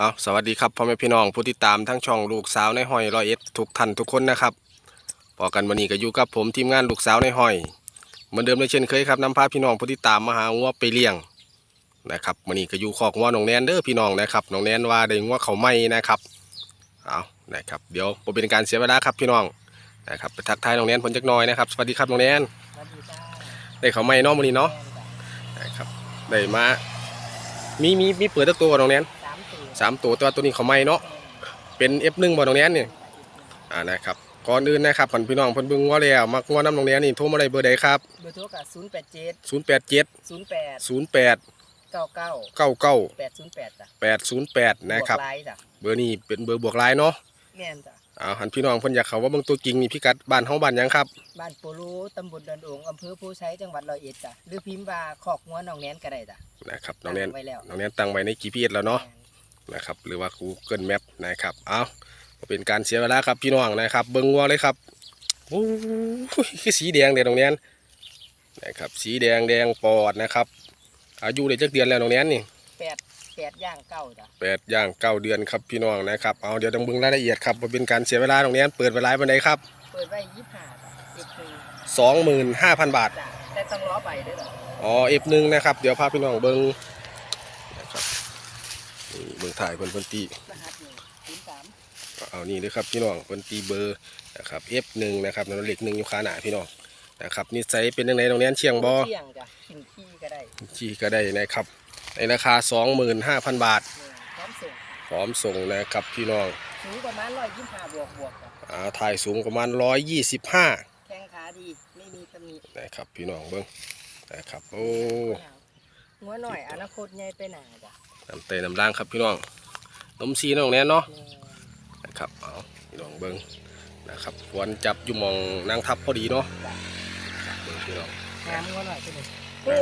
เอาสวัสดีครับพ่อแม่พี่น้องผู้ติดตามทั้งช่องลูกสาวในห้อยร้อยเอ็ดทุกท่านทุกคนนะครับพอกันวันนี้ก็อยู่กับผมทีมงานลูกสาวในห้อย เหมือนเดิมเลยเช่นเคยครับนำพาพี่น้องผู้ติดตามมาหางัวไปเลี้ยงนะครับวันนี้ก็อยู่คอกงัวน้องแนนเด้อพี่น้องนะครับน้องแนนว่าได้งัวเขาไม่นะครับเอานะครับเดี๋ยวบ่เป็นการเสียเวลาครับพี่น้องนะครับไปทักทายน้องแนนผลจักน่อยนะครับสวัสดีครับน้องแนนได้เขาไม่เนาะวันนี้เนาะนะครับได้มามีมีมีเปิดตักตัวกับน้องแนน สามตัวสามตัวแต่ว่าตัวนี้เขาไม่เนาะเป็น F1 บ่ตรงนี้นี่อ่านะครับก่อนอื่นนะครับผ่นพี่น้องเพิ่นเบิ่งว่าแล้วมักงัวน้ำตรงนี้นี่โทรมาได้เบอร์ใดครับเบอร์โทรกับศูนย์แปดเจ็ด087ศูนย์แปด08เก้าเก้า99แปดศูนย์แปดจ้ะ808นะครับวกไลน์จ้ะเบอร์นี้เป็นเบอร์บวกไลน์เนาะแม่นจ้ะอ่าหันพี่น้องเพิ่นอยากเขาว่าเบิ่งตัวจริงนี่พิกัดบ้านเฮาบ้านหยังครับบ้านโปโลตำบลดอนโองอำเภอผู้ใช้จังหวัดร้อยเอ็ดจ้ะหรือพิมพ์ว่าขอกงัวหนองแนนก็ได้จ้ะนะครับน้องแนนตั้ไว้แล้วน้องแนนตั้งไว้ใน GPS แล้วเนาะ นะครับ หรือว่า Google Map นะครับ เอาบ่เป็นการเสียเวลาครับพี่น้องนะครับ เบิ่งงัวเลยครับโอ้ยคือสีแดงเด้ตรงนี้นะครับ สีแดงแดงปอดนะครับ อายุได้จักเดือนแล้วน้องแนนนี่แปดแปดย่างเก้าจ้ะแปดย่างเก้าเดือนครับพี่น้องนะครับ เอาเดี๋ยวต้องเบิ่งรายละเอียดครับบ่เป็นการเสียเวลาตรงนี้เปิดเวลาบันไดครับ เปิดไว้ยี่สิบห้าจ้ะสิบปีสองหมื่นห้าพันบาทจ้ะแต่ต้องล้อไปด้วยเหรออ๋อเอฟหนึ่งนะครับ เดี๋ยวพาพี่น้องเบิ่งนะครับนี่ เบิ่งถ่ายเพิ่นเพิ่นตีรหัสหนึ่งศูนย์สามเอานี่เลยครับพี่น้องเพิ่นตีเบอร์นะครับเอฟหนึ่งนะครับนั่นเลขหนึ่งอยู่ขาหน้าพี่น้องนะครับนิสัยเป็นยังไงตรงนี้เชียงบ่เที่ยงจ้ะกินขี้ก็ได้ชี้ก็ได้นะครับ ในราคาสองหมื่นห้าพันบาทเนี่ยพร้อมส่งพร้อมส่งนะครับพี่น้องสูงประมาณร้อยยี่สิบห้าบวกบวกจ้ะอ่าถ่ายสูงประมาณร้อยยี่สิบห้าแข้งขาดีไม่มีตำหนินะครับพี่น้องเบิ้งนะครับโอ้หัวหน่อยอนาคตใหญ่ไปหนาจ้ะ น้ำเตยน้ำด่างครับพี่น้องนมซีน้องแน่นเนาะแม่นะครับเอาพี่น้องเบิ้งนะครับควรจับอยู่หมองนางทับพอดีเนาะครับเบิ้งพี่น้องงามหัวหน่อยไปเลยโอ้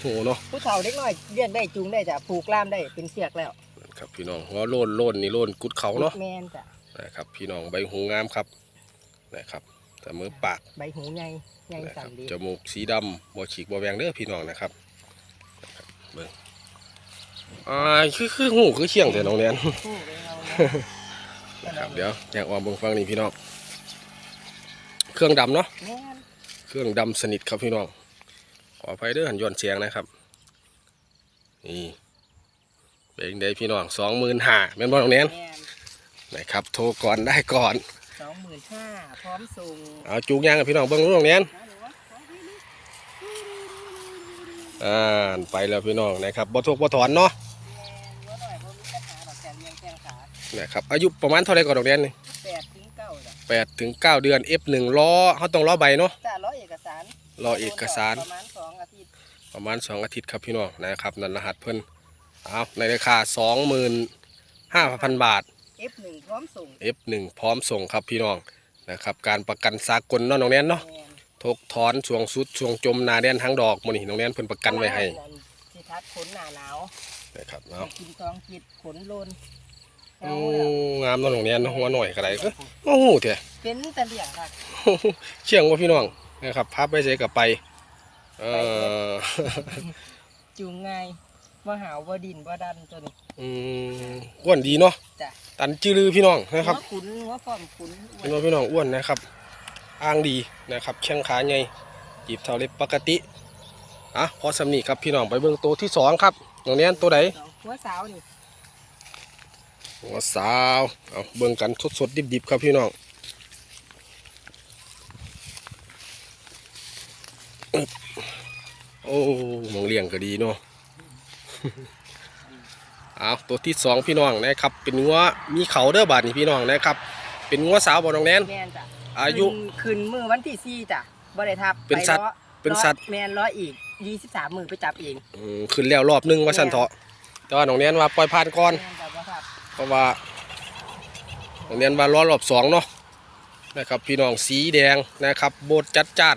โอ้เนาะผู้เฒ่าเล็กน้อยเลี้ยงได้จูงได้จ้ะผูกล่ามได้เป็นเสียกแล้วนะครับพี่น้องหัวโลนโลนนี่โลนกุดเขาเนาะแมนจ้ะนะครับพี่น้องใบหูงามครับนะครับแต่มือปากใบหูใหญ่ใหญ่นะคสั่รันบดีจมูกสีดำบ่ฉีกบ่แหวงเด้อพี่น้องนะครับนะครับเบิ้ง อ่าคือคือหูคือเชียงแต่น้องแนนคู่ไปเอานะครับเดี๋ยวอยากออกเบิ่งฟังนี่พี่น้องเครื่องดำเนาะแม่นเครื่องดำสนิทครับพี่น้องขออภัยเด้อหันย้อนเสียงนะครับนี่เป็นไดพี่น้องสองหมื่นห้าแม่นบ่น้องแนนแม่นนะครับโทรก่อนได้ก่อนสองหมื่นห้าพร้อมส่งเอาจูงยางกับพี่น้องเบิ่งรู้น้องแนนนะหนูว่าขอให้ลูก อ่าไปแล้วพี่น้องนะครับบ่ทุกบ่ถอนเนาะแม่นหัวหน่อยบ่มีปัญหาดอกแต่เลี้ยงแข้งขานะครับอายุประมาณเท่าไหร่ก่อนน้องแนนนี่แปดถึงเก้าจ้ะแปดถึงเก้าเดือน F1 ล้อเขาต้องล้อใบเนาะจ้ะร้อยเอกสารรอเอกสารประมาณสองอาทิตย์ประมาณสองอาทิตย์ครับพี่น้องนะครับนั่นรหัสเพิ่นเอาในราคาสองหมื่นห้าพันบาท F1 พร้อมส่ง F1 พร้อมส่งครับพี่น้องนะครับการประกันสากลเนาะน้องแนนเนาะ แม่น ทกถอนช่วงสุดช่วงจมนาแดนทั้งดอกมื้อนี้น้องแนนเพิ่นประกันไว้ให้ที่ทัดขนหนาหนาวนะครับไปเอากินทองจิตขนโลนโอ้งามเนาะน้องแนนเนาะหัวหน่อยก็ได้เอ้อโอ้โหแท้เป็นแต่เลี้ยงค่ะเชียงว่าพี่น้องนะครับพับไปใส่กับไปเออจูงง่ายว่าหาวว่าดินว่าดันจนอืมอ้วนดีเนาะจ้ะตันจือลือพี่น้องนะครับหัวขุนหัวฟอมขุนเป็นว่าพี่น้องอ้วนนะครับ อ้างดีนะครับแข้งขาใหญ่จีบเท่าเล็บปกติอะพอสำนีครับพี่น้องไปเบิ่งตัวที่สองครับน้องแนนตัวไหนหัวสาวนี่หัวสาวเอาเบิ่งกันสดๆดิบๆครับพี่น้องอึ๊บโอ้หมองเลี้ยงก็ดีเนาะเอาตัวที่สองพี่น้องนะครับ เป็นงัวมีเขาเด้อบาดนี่พี่น้องนะครับ เป็นงัวสาวบ่น้องแนนแมนจ้ะ อายุ ขึ้นขึ้นมือวันที่สี่จ้ะบ่ได้ทับเป็นสัตว์ไล้อเป็นสัตว์ ล้อแมนร้อยอีกยี่สิบสามมือไปจับเองอืมขึ้นแล้วรอบหนึงว่าสันเถาะแต่ว่าน้องแนนว่าปล่อยผ่านก่อน แมนจ้ะบ่ทับเพราะว่าน้องแนนว่ารอรอบสองเนาะนะครับพี่น้องสีแดงนะครับโบดจัดจ้าน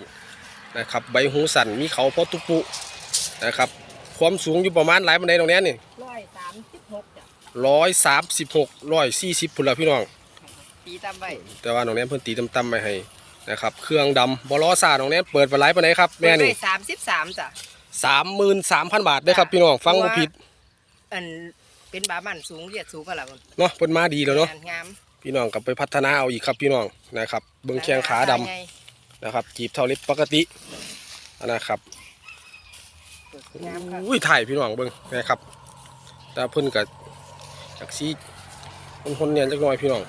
นะครับใบหูสันมีเขาพอตุปุนะครับความสูงอยู่ประมาณหลายบันไดน้องแนนนี่ร้อยสามสิบหกจ้ะร้อยสามสิบหกร้อยสี่สิบพุ่นละพี่น้อง ตีตามไว้แต่ว่าน้องแนนเพิ่นตีต่ำๆไปให้นะครับ เครื่องดำบล้อซ่าน้องแนนเปิดไปหลายปันไดครับแม่นี่สามสิบสามจ้ะสามหมื่นสามพันบาทเด้อครับพี่น้องฟังบ่ผิดอันเป็นบามันสูงเรียดสูงก็ละคนเนาะเพิ่นมาดีแล้วเนาะงานงามพี่น้องกลับไปพัฒนาเอาอีกครับพี่น้องนะครับ เบิ่งแข้งขาดำไงนะครับจีบเท่าเล็บปกตินะครับงามครับอุ้ยถ่ายพี่น้องเบิ่งนะครับแต่เพิ่นก็จากซีคนคนๆเนี่ยจักหน่อยพี่น้อง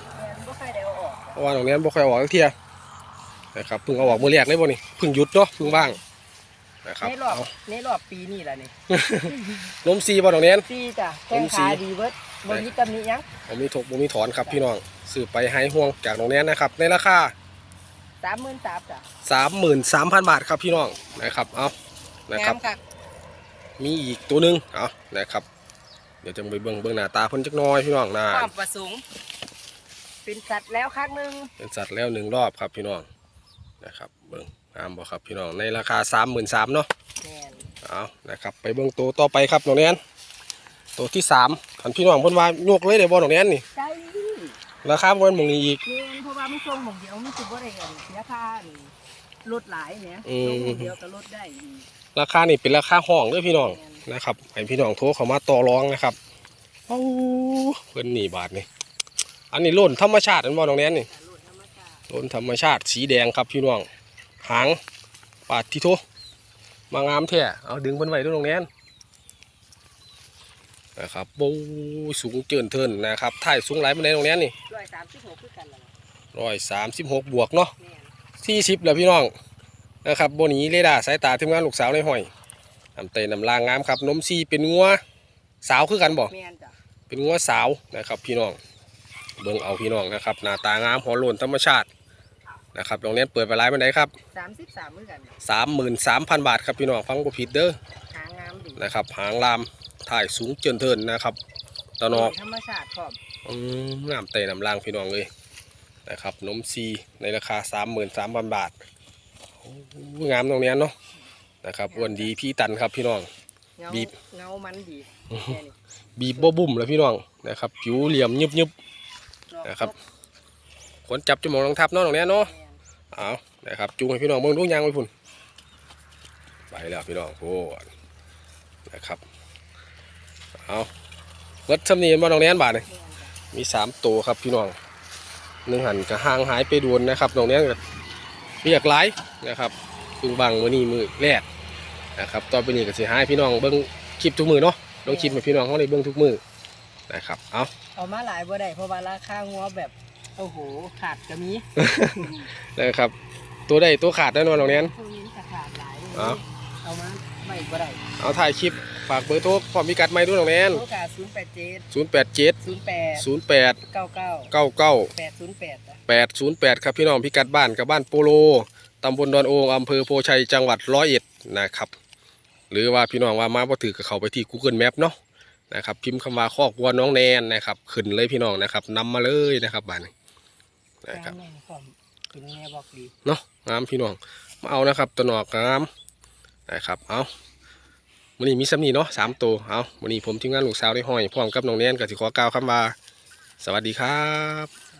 เอาออกเพราะว่าตรงนี้บ่ค่อยเอาออกสักเที่ยนะครับเพิ่งเอาออกมื้อแรกเลยบ่นี่เพิ่งหยุดเนาะเพิ่งว่างนะครับในรอบเอาในรอบปีนี่ล่ะนี่นมซีบ่ตรงนี้ซี่จ้ะแข้งขาดีเบิดบ่มีตำหนิหยังบ่มีถกบ่มีถอนครับพี่น้องซื้อไปให้ห่วงจากตรงนี้นะครับ ในราคา30,000จ้ะ33,000บาทครับพี่น้องนะครับเอานะครับงามค่ะมีอีกตัวหนึงเอานะครับ เดี๋ยวจะไปเบิ่งเบิ่งหน้าตาเพิ่นจักหน่อยพี่น้องนะความประสงค์ เป็นสัตว์แล้วครั้งหนึงเป็นสัตว์แล้วหนึ่งรอบครับพี่น้องนะครับ เบิ่งงามบ่ครับพี่น้องในราคา33,000เนาะแม่นเอานะครับไปเบิ่งตัวต่อไปครับน้องแนนตัวที่สามขันพี่น้องเพิ่นว่าโยกเลยเดี๋ยวบ่น้องแนนนี่ใจราคาบ่แม่นหมองนี้อีกแม่นเพราะว่ามันส่งหม่องเดียวมันสิบ่ได้กันเสียค่านี่ลดหลายเนี่ยอืมลงหม่องเดียวก็ลดได้อีกราคานี่เป็นราคาห้องเด้อพี่น้องนะครับให้พี่น้องโทรเข้ามาต่อรองนะครับเอ้าเพิ่นนี่บาทนี่ อันนี้โล่นธรรมชาติอันบ่น้องแนนนี่ลดธรรมชาติโล่นธรรมชาติสีแดงครับพี่น้อง หางปาดที่โทมางามแท้เอาดึงเพิ่นไว้เด้วยน้องแนนนะครับโอ้ยสูงเจินเทินนะครับถ่ายสูงหลายปานใดน้องแนนนี่136คือกันล่ะร้อยสามสิบหกบวกเนาะแม่นสี่สิบแล้วพี่น้องนะครับบนนี้เรดาร์สายตาทีมงานลูกสาวในห้อยนำเตนนำลางงามครับนมซีเป็นงัวสาวคือกันบ่แม่นจ้ะเป็นงัวสาวนะครับพี่น้อง เบิ่งเอาพี่น้องนะครับหน้าตางามหัวโลนธรรมชาตินะครับโรงเรียนเปิดไปหลายปันไดครับ33คือกันสามหมื่นสามพันบาทครับพี่น้องฟังบ่ผิดเด้อหางามดีนะครับหางลามถ่ายสูงเจินเทินนะครับตะนอกธรรมชาติพร้อมอืมน้ำเตนำลางพี่น้องเลยนะครับนมซีในราคาสามหมื่นสามพันบาทโอ้โหงามตรงเนี้ยเนาะนะครับอ้วนดีพี่ตันครับพี่น้องเงาบีบเงามันดีแค่นี้บีบบ่บุ่มแล้วพี่น้องนะครับผิวเหลี่ยมยึบยึบลอง นะครับขนจับจมูกรองทับเนาะตรงเนี้ยเนาะเอานะครับจูงให้พี่น้องเบิ่งดูยางไว้พุ่นไปแล้วพี่น้องโอ้นะครับเอาเบิดสำนีมาตรงเนี้ยบาทนี่แม่นจ้ะมีสามตัวครับพี่น้องหนึ่งหันก็ห่างหายไปโดนนะครับตรงเนี้ยก็เรียกหลายนะครับเพึ่งบังวันนี้มือแรกนะครับต่อไปนี้ก็เสิหายพี่น้องเบิ้งคลิปทุกมือเนาะลงคลิปให้พี่น้องเขาได้เบิ้งทุกมือนะครับเอา เอามาหลายบ่ได้เพราะว่าราคางัวแบบ โอ้โห ขาดก็มีนะครับ ตัวได้ตัวขาดแน่นอนตรงเนี้ยพวกนี้จะขาดหลายเอา เอามาไม่บ่ได้เอาถ่ายคลิปฝากเบอร์โทรพร้อมมีกัดไม้ด้วยตรงเนี้ยโอกาสศูนย์แปดเจ็ดศูนย์แปดเจ็ดศูนย์แปดศูนย์แปดเก้าเก้าเก้าเก้าแปดศูนย์แปดจ้ะแปดศูนย์แปดครับพี่น้องพิกัดบ้านกับบ้านโปโลตำบลดอนโองอำเภอโพชัยจังหวัดร้อยเอ็ดนะครับ หรือว่าพี่น้องว่ามาบ่ถือกับเขาไปที่ Google Map เนาะ นะครับ พิมพ์คำว่าคอกวัวน้องแนนนะครับ ขึ้นเลยพี่น้องนะครับนำมาเลยนะครับบ้านนี้นะครับงามแม่นความเป็นแม่บอกดีเนาะงามพี่น้องมาเอานะครับตัวหนอกงามนะครับเอาวันนี้มีสำนีเนาะสามตัวเอาวันนี้ผมทีมงานลูกสาวได้ห้อยพร้อมกับน้องแนนก็สิขอกล่าวคำว่า สวัสดีครับสวัสดีจ้า